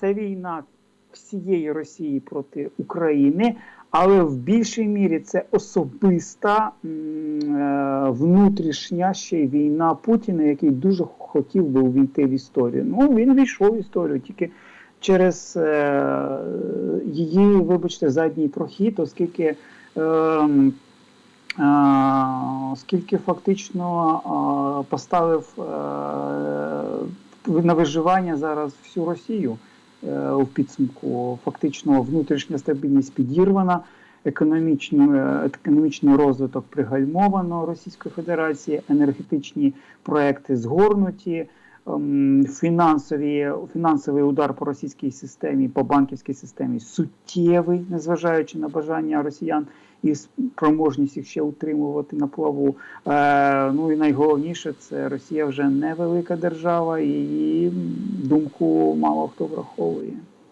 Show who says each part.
Speaker 1: Це війна всієї Росії проти України, але в більшій мірі це особиста е, внутрішня ще війна Путіна, який дуже хотів би увійти в історію. Ну він війшов в історію тільки через е, її, вибачте, задній прохід, оскільки. Е, Оскільки фактично поставив на виживання зараз всю Росію у підсумку. Фактично внутрішня стабільність підірвана, економічний, е, економічний розвиток пригальмовано Російської Федерації, енергетичні проекти згорнуті. Ем, Фінансові, фінансовий удар по російській системі, по банківській системі суттєвий, незважаючи на бажання росіян і спроможність їх ще утримувати на плаву. Е, ну і найголовніше, це Росія вже невелика держава, і її думку мало хто враховує.